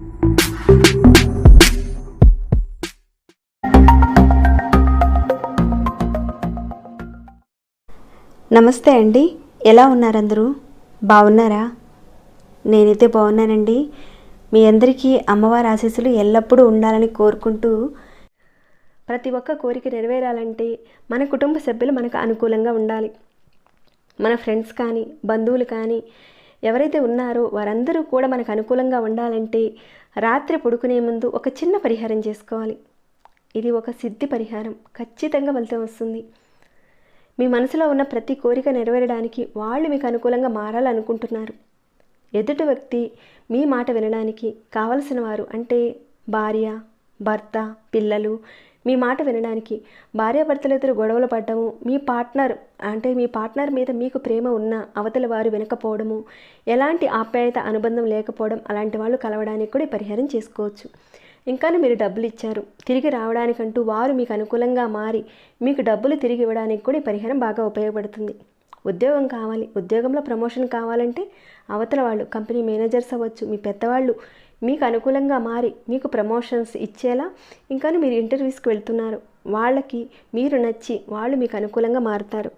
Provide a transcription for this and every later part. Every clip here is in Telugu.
నమస్తే అండి. ఎలా ఉన్నారు అందరూ బాగున్నారా? నేనైతే బాగున్నానండి. మీ అందరికీ అమ్మవారి ఆశీస్సులు ఎల్లప్పుడూ ఉండాలని కోరుకుంటూ ప్రతి ఒక్క కోరిక నెరవేరాలంటే మన కుటుంబ సభ్యులు మనకు అనుకూలంగా ఉండాలి. మన ఫ్రెండ్స్ కానీ బంధువులు కానీ ఎవరైతే ఉన్నారో వారందరూ కూడా మనకు అనుకూలంగా ఉండాలంటే రాత్రి పడుకునే ముందు ఒక చిన్న పరిహారం చేసుకోవాలి. ఇది ఒక సిద్ధి పరిహారం. ఖచ్చితంగా ఫలితం వస్తుంది. మీ మనసులో ఉన్న ప్రతి కోరిక నెరవేరడానికి వాళ్ళు మీకు అనుకూలంగా మారాలనుకుంటున్నారు. ఎదుటి వ్యక్తి మీ మాట వినడానికి కావలసిన వారు అంటే భార్య భర్త పిల్లలు మీ మాట వినడానికి. భార్యాభర్తలు ఇద్దరు గొడవలు పడ్డము. మీ పార్ట్నర్ అంటే మీ పార్ట్నర్ మీద మీకు ప్రేమ ఉన్న అవతల వారు వినకపోవడము. ఎలాంటి ఆప్యాయత అనుబంధం లేకపోవడం అలాంటి వాళ్ళు కలవడానికి కూడా పరిహారం చేసుకోవచ్చు. ఇంకా మీరు డబ్బులు ఇచ్చారు. తిరిగి రావడానికంటూ వారు మీకు అనుకూలంగా మారి మీకు డబ్బులు తిరిగి ఇవ్వడానికి కూడా పరిహారం బాగా ఉపయోగపడుతుంది. ఉద్యోగం కావాలి. ఉద్యోగంలో ప్రమోషన్ కావాలంటే అవతల వాళ్ళు కంపెనీ మేనేజర్స్ అవ్వచ్చు మీ పెద్దవాళ్ళు మీకు అనుకూలంగా మారి మీకు ప్రమోషన్స్ ఇచ్చేలా ఇంకా మీరు ఇంటర్వ్యూస్కి వెళ్తున్నారు. వాళ్ళకి మీరు నచ్చి వాళ్ళు మీకు అనుకూలంగా మారుతారు.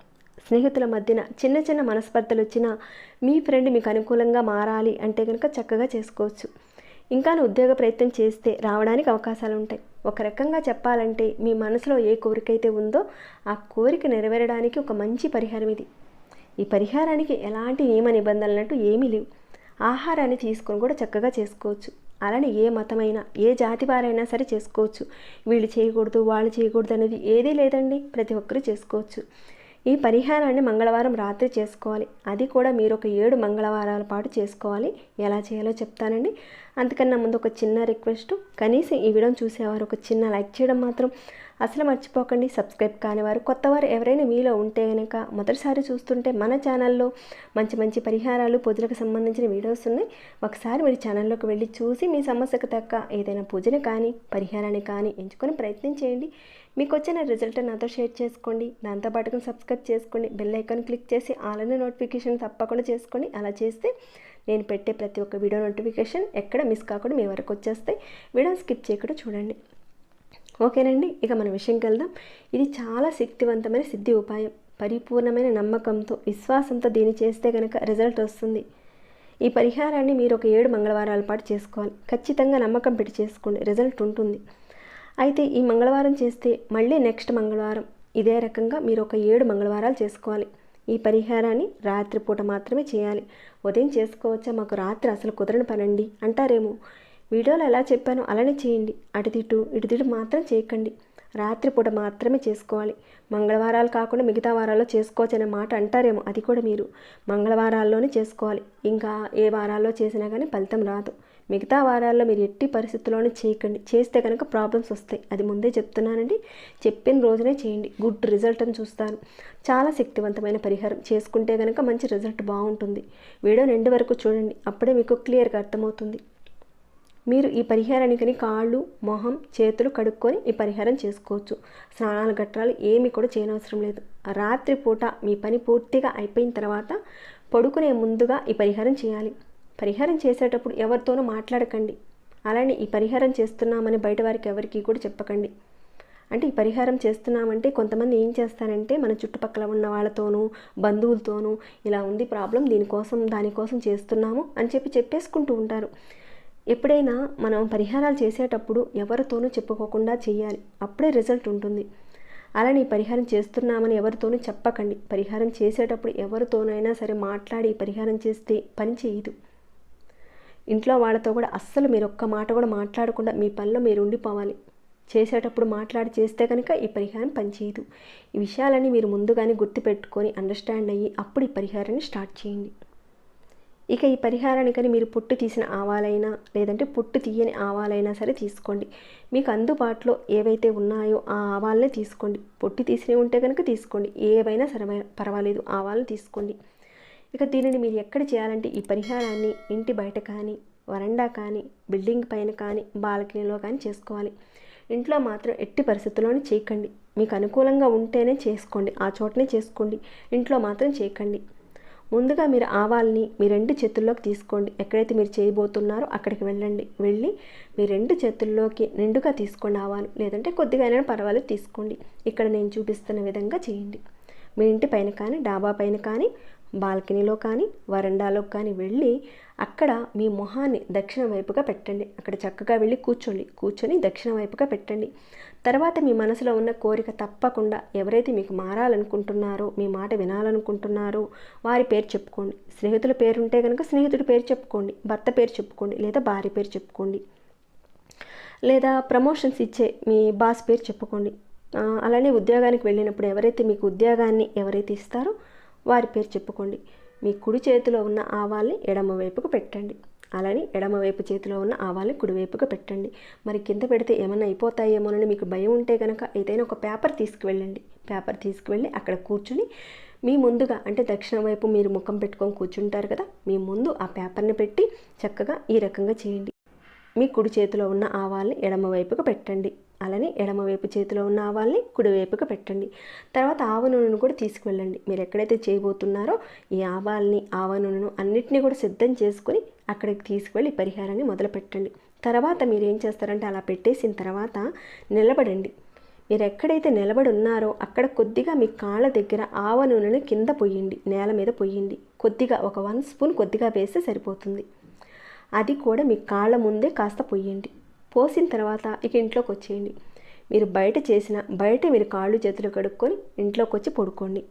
స్నేహితుల మధ్యన చిన్న చిన్న మనస్పర్ధలు వచ్చినా మీ ఫ్రెండ్ మీకు అనుకూలంగా మారాలి అంటే కనుక చక్కగా చేసుకోవచ్చు. ఇంకా ఉద్యోగ ప్రయత్నం చేస్తే రావడానికి అవకాశాలు ఉంటాయి. ఒక రకంగా చెప్పాలంటే మీ మనసులో ఏ కోరిక అయితే ఉందో ఆ కోరిక నెరవేరడానికి ఒక మంచి పరిహారం ఇది. ఈ పరిహారానికి ఎలాంటి నియమ నిబంధనలు అంటూ ఏమీ లేవు. ఆహారాన్ని తీసుకొని కూడా చక్కగా చేసుకోవచ్చు. అలానే ఏ మతమైనా ఏ జాతి వారైనా సరే చేసుకోవచ్చు. వీళ్ళు చేయకూడదు వాళ్ళు చేయకూడదు అనేది ఏదీ లేదండి. ప్రతి ఒక్కరూ చేసుకోవచ్చు. ఈ పరిహారాన్ని మంగళవారం రాత్రి చేసుకోవాలి. అది కూడా మీరు ఒక ఏడు మంగళవారాల పాటు చేసుకోవాలి. ఎలా చేయాలో చెప్తానండి. అందుకన్నా ముందు ఒక చిన్న రిక్వెస్ట్. కనీసం ఈ వీడియోని చూసేవారు ఒక చిన్న లైక్ చేయడం మాత్రం అసలు మర్చిపోకండి సబ్స్క్రైబ్ కానివారు. కొత్తవారు ఎవరైనా మీలో ఉంటే కనుక మొదటిసారి చూస్తుంటే మన ఛానల్లో మంచి మంచి పరిహారాలు పూజలకు సంబంధించిన వీడియోస్ ఉన్నాయి. ఒకసారి మీరు ఛానల్లోకి వెళ్ళి చూసి మీ సమస్యకు తగ్గ ఏదైనా పూజను కానీ పరిహారాన్ని కానీ ఎంచుకొని ప్రయత్నం చేయండి. మీకు వచ్చిన రిజల్ట్ నాతో షేర్ చేసుకోండి. దాంతోపాటుగా సబ్స్క్రైబ్ చేసుకోండి. బెల్ ఐకాన్ క్లిక్ చేసి ఆల్రెడీ నోటిఫికేషన్ తప్పకుండా చేసుకోండి అలా చేస్తే నేను పెట్టే ప్రతి ఒక్క వీడియో నోటిఫికేషన్ ఎక్కడ మిస్ కాకుండా మీ వరకు వచ్చేస్తాయి. వీడియో స్కిప్ చేయకుండా చూడండి. ఓకేనండి ఇక మన విషయంకి వెళ్దాం ఇది చాలా శక్తివంతమైన సిద్ధి ఉపాయం. పరిపూర్ణమైన నమ్మకంతో విశ్వాసంతో దీన్ని చేస్తే కనుక రిజల్ట్ వస్తుంది. ఈ పరిహారాన్ని మీరు ఒక ఏడు మంగళవారాల పాటు చేసుకోవాలి. ఖచ్చితంగా నమ్మకం పెట్టి చేసుకోండి. రిజల్ట్ ఉంటుంది. అయితే ఈ మంగళవారం చేస్తే మళ్ళీ నెక్స్ట్ మంగళవారం ఇదే రకంగా మీరు ఒక ఏడు మంగళవారాలు చేసుకోవాలి. ఈ పరిహారాన్ని రాత్రిపూట మాత్రమే చేయాలి. ఉదయం చేసుకోవచ్చా? మాకు రాత్రి అసలు కుదరని పనండి అంటారేమో. వీడియోలో ఎలా చెప్పానో అలానే చేయండి. అటుదిటు ఇటుదిటు మాత్రం చేయకండి. రాత్రిపూట మాత్రమే చేసుకోవాలి. మంగళవారాలు కాకుండా మిగతా వారాల్లో చేసుకోవచ్చు అనే మాట అంటారేమో అది కూడా మీరు. మంగళవారాల్లోనే చేసుకోవాలి. ఇంకా ఏ వారాల్లో చేసినా కానీ ఫలితం రాదు. మిగతా వారాల్లో మీరు ఎట్టి పరిస్థితుల్లోనే చేయకండి. చేస్తే కనుక ప్రాబ్లమ్స్ వస్తాయి. అది ముందే చెప్తున్నానండి. చెప్పిన రోజునే చేయండి. గుడ్ రిజల్ట్ అని చూస్తాను. చాలా శక్తివంతమైన పరిహారం. చేసుకుంటే కనుక మంచి రిజల్ట్ బాగుంటుంది. వీడియో రెండు వరకు చూడండి. అప్పుడే మీకు క్లియర్గా అర్థమవుతుంది. మీరు ఈ పరిహారానికి కాళ్ళు మొహం చేతులు కడుక్కొని ఈ పరిహారం చేసుకోవచ్చు. స్నానాలు గట్రాలు ఏమి కూడా చేయనవసరం లేదు. రాత్రిపూట మీ పని పూర్తిగా అయిపోయిన తర్వాత పడుకునే ముందుగా ఈ పరిహారం చేయాలి. పరిహారం చేసేటప్పుడు ఎవరితోనూ మాట్లాడకండి. అలానే ఈ పరిహారం చేస్తున్నామని బయట వారికి ఎవరికి కూడా చెప్పకండి. అంటే ఈ పరిహారం చేస్తున్నామంటే కొంతమంది ఏం చేస్తారంటే మన చుట్టుపక్కల ఉన్న వాళ్ళతోనూ బంధువులతోనూ ఇలా ఉంది ప్రాబ్లం దీనికోసం దానికోసం చేస్తున్నాము అని చెప్పి చెప్పేసుకుంటూ ఉంటారు. ఎప్పుడైనా మనం పరిహారాలు చేసేటప్పుడు ఎవరితోనూ చెప్పుకోకుండా చేయాలి. అప్పుడే రిజల్ట్ ఉంటుంది. అలానే ఈ పరిహారం చేస్తున్నామని ఎవరితోనూ చెప్పకండి. పరిహారం చేసేటప్పుడు ఎవరితోనైనా సరే మాట్లాడి ఈ పరిహారం చేస్తే పని చేయదు. ఇంట్లో వాళ్ళతో కూడా అస్సలు మీరు ఒక్క మాట కూడా మాట్లాడకుండా మీ పనిలో మీరు ఉండిపోవాలి. చేసేటప్పుడు మాట్లాడి చేస్తే కనుక ఈ పరిహారం పనిచేయదు ఈ విషయాలన్నీ మీరు ముందుగానే గుర్తుపెట్టుకొని అండర్స్టాండ్ అయ్యి అప్పుడు ఈ పరిహారాన్ని స్టార్ట్ చేయండి. ఇక ఈ పరిహారానికని మీరు పొట్టు తీసిన ఆవాలైనా లేదంటే పొట్టు తీయని ఆవాలైనా సరే తీసుకోండి. మీకు అందుబాటులో ఏవైతే ఉన్నాయో ఆ ఆవాలనే తీసుకోండి. పొట్టు తీసినవి ఉంటే కనుక తీసుకోండి. ఏవైనా సరే పర్వాలేదు ఆవాలను తీసుకోండి. ఇక దీనిని మీరు ఎక్కడ చేయాలంటే ఈ పరిహారాన్ని ఇంటి బయట కానీ వరండా కానీ బిల్డింగ్ పైన కానీ బాల్కనీలో కానీ చేసుకోవాలి. ఇంట్లో మాత్రం ఎట్టి పరిస్థితుల్లోనే చేయకండి. మీకు అనుకూలంగా ఉంటేనే చేసుకోండి. ఆ చోటనే చేసుకోండి. ఇంట్లో మాత్రం చేయకండి. ముందుగా మీరు ఆవాల్ని మీ రెండు చేతుల్లోకి తీసుకోండి. ఎక్కడైతే మీరు చేయబోతున్నారో అక్కడికి వెళ్ళండి. వెళ్ళి మీ రెండు చేతుల్లోకి నిండుగా తీసుకోండి ఆవాలు. లేదంటే కొద్దిగా అయినా పర్వాలేదు తీసుకోండి. ఇక్కడ నేను చూపిస్తున్న విధంగా చేయండి. మీ ఇంటి పైన కానీ డాబా పైన కానీ బాల్కనీలో కానీ వరండాలో కానీ వెళ్ళి అక్కడ మీ మొహాన్ని దక్షిణ వైపుగా పెట్టండి. అక్కడ చక్కగా వెళ్ళి కూర్చోండి. కూర్చొని దక్షిణ వైపుగా పెట్టండి. తర్వాత మీ మనసులో ఉన్న కోరిక తప్పకుండా ఎవరైతే మీకు మారాలనుకుంటున్నారో మీ మాట వినాలనుకుంటున్నారో వారి పేరు చెప్పుకోండి. స్నేహితుల పేరు ఉంటే కనుక స్నేహితుడి పేరు చెప్పుకోండి. భర్త పేరు చెప్పుకోండి. లేదా భార్య పేరు చెప్పుకోండి. లేదా ప్రమోషన్స్ ఇచ్చే మీ బాస్ పేరు చెప్పుకోండి. అలానే ఉద్యోగానికి వెళ్ళినప్పుడు ఎవరైతే మీకు ఉద్యోగాన్ని ఎవరైతే ఇస్తారో వారి పేరు చెప్పుకోండి. మీ కుడి చేతిలో ఉన్న ఆవాల్ని ఎడమ వైపుకు పెట్టండి. అలానే ఎడమవైపు చేతిలో ఉన్న ఆవాల్ని కుడివైపుగా పెట్టండి. మరి కింద పెడితే ఏమైనా అయిపోతాయేమోనని మీకు భయం ఉంటే కనుక ఏదైనా ఒక పేపర్ తీసుకువెళ్ళండి. పేపర్ తీసుకువెళ్ళి అక్కడ కూర్చుని మీ ముందుగా అంటే దక్షిణ వైపు మీరు ముఖం పెట్టుకొని కూర్చుంటారు కదా మీ ముందు ఆ పేపర్ని పెట్టి చక్కగా ఈ రకంగా చేయండి. మీ కుడి చేతిలో ఉన్న ఆవాల్ని ఎడమవైపుకు పెట్టండి. అలానే ఎడమవైపు చేతిలో ఉన్న ఆవాల్ని కుడివైపుకి పెట్టండి. తర్వాత ఆవ నూనెను కూడా తీసుకువెళ్ళండి. మీరు ఎక్కడైతే చేయబోతున్నారో ఈ ఆవాల్ని ఆవ నూనెను అన్నిటినీ కూడా సిద్ధం చేసుకొని అక్కడికి తీసుకువెళ్ళి పరిహారాన్ని మొదలు పెట్టండి. తర్వాత మీరు ఏం చేస్తారంటే అలా పెట్టేసిన తర్వాత నిలబడండి. మీరు ఎక్కడైతే నిలబడి ఉన్నారో అక్కడ కొద్దిగా మీ కాళ్ళ దగ్గర ఆవ నూనెను కింద పొయ్యండి. నేల మీద పొయ్యండి. కొద్దిగా ఒక వన్ స్పూన్ కొద్దిగా వేస్తే సరిపోతుంది. అది కూడా మీ కాళ్ళ ముందే కాస్త పొయ్యండి. పోసిన తర్వాత ఇక ఇంట్లోకి వచ్చేయండి. మీరు బయట చేసిన బయట మీరు కాళ్ళు చేతులు కడుక్కొని ఇంట్లోకి వచ్చి పడుకోండి.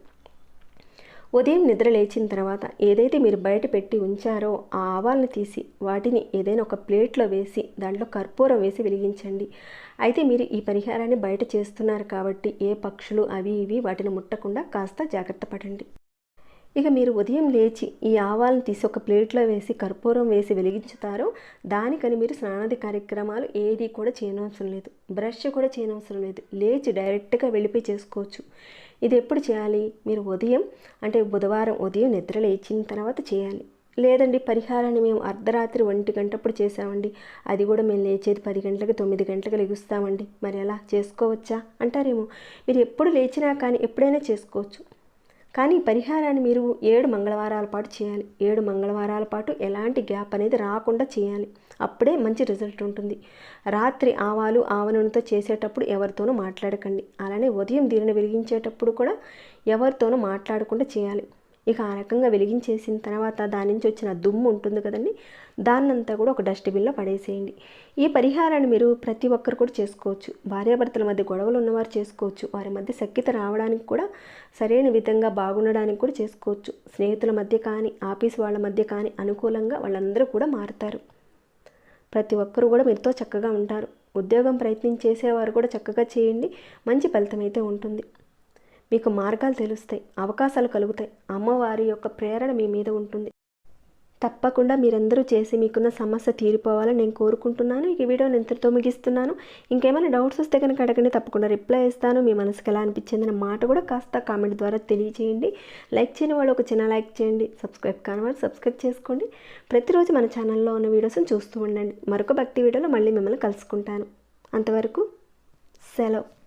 ఉదయం నిద్ర లేచిన తర్వాత ఏదైతే మీరు బయట పెట్టి ఉంచారో ఆ ఆవాలను తీసి వాటిని ఏదైనా ఒక ప్లేట్లో వేసి దాంట్లో కర్పూరం వేసి వెలిగించండి. అయితే మీరు ఈ పరిహారాన్ని బయట చేస్తున్నారు కాబట్టి ఏ పక్షులు అవి ఇవి వాటిని ముట్టకుండా కాస్త జాగ్రత్త పడండి. ఇక మీరు ఉదయం లేచి ఈ ఆవాలను తీసి ఒక ప్లేట్లో వేసి కర్పూరం వేసి వెలిగించుతారో. దానికని మీరు స్నానాది కార్యక్రమాలు ఏది కూడా చేయనవసరం లేదు. బ్రష్ కూడా చేయనవసరం లేదు. లేచి డైరెక్ట్గా వెళ్ళిపోయి చేసుకోవచ్చు. ఇది ఎప్పుడు చేయాలి? మీరు ఉదయం అంటే బుధవారం ఉదయం నిద్ర లేచిన తర్వాత చేయాలి. లేదండి పరిహారాన్ని మేము అర్ధరాత్రి ఒంటి గంటప్పుడు చేసామండి అది కూడా మేము లేచేది పది గంటలకు తొమ్మిది గంటలకు లెగుస్తామండి. మరి ఎలా చేసుకోవచ్చా? అంటారేమో. మీరు ఎప్పుడు లేచినా కానీ ఎప్పుడైనా చేసుకోవచ్చు. కానీ పరిహారాన్ని మీరు ఏడు మంగళవారాల పాటు చేయాలి. ఏడు మంగళవారాల పాటు ఎలాంటి గ్యాప్ అనేది రాకుండా చేయాలి. అప్పుడే మంచి రిజల్ట్ ఉంటుంది. రాత్రి ఆవాలు ఆవనూనెతో చేసేటప్పుడు ఎవరితోనూ మాట్లాడకండి. అలానే ఉదయం దీనిని వెలిగించేటప్పుడు కూడా ఎవరితోనూ మాట్లాడకుండా చేయాలి. ఇక ఆ రకంగా వెలిగించేసిన తర్వాత దాని నుంచి వచ్చిన దుమ్ము ఉంటుంది కదండి దాన్నంతా కూడా ఒక డస్ట్బిన్లో పడేసేయండి. ఈ పరిహారాన్ని మీరు ప్రతి ఒక్కరు కూడా చేసుకోవచ్చు. భార్యాభర్తల మధ్య గొడవలు ఉన్నవారు చేసుకోవచ్చు. వారి మధ్య సఖ్యత రావడానికి కూడా సరైన విధంగా బాగుండడానికి కూడా చేసుకోవచ్చు. స్నేహితుల మధ్య కానీ ఆఫీస్ వాళ్ళ మధ్య కానీ అనుకూలంగా వాళ్ళందరూ కూడా మారుతారు. ప్రతి ఒక్కరు కూడా మీరుతో చక్కగా ఉంటారు. ఉద్యోగం ప్రయత్నం చేసేవారు కూడా చక్కగా చేయండి. మంచి ఫలితం అయితే ఉంటుంది. మీకు మార్గాలు తెలుస్తాయి అవకాశాలు కలుగుతాయి. అమ్మవారి యొక్క ప్రేరణ మీ మీద ఉంటుంది. తప్పకుండా మీరందరూ చేసి మీకున్న సమస్య తీరిపోవాలని నేను కోరుకుంటున్నాను. ఈ వీడియోని ఇంతటితో ముగిస్తున్నాను. ఇంకేమైనా డౌట్స్ వస్తే కనుక అడగండి తప్పకుండా రిప్లై ఇస్తాను. మీ మనసుకు ఎలా అనిపించింది అన్న మాట కూడా కాస్త కామెంట్ ద్వారా తెలియజేయండి లైక్ చేయని వాళ్ళు ఒక చిన్న లైక్ చేయండి. సబ్స్క్రైబ్ కాని వాళ్ళు సబ్స్క్రైబ్ చేసుకోండి. ప్రతిరోజు మన ఛానల్లో ఉన్న వీడియోస్ని చూస్తూ ఉండండి. మరొక భక్తి వీడియోలో మళ్ళీ మిమ్మల్ని కలుసుకుంటాను. అంతవరకు సెలవు.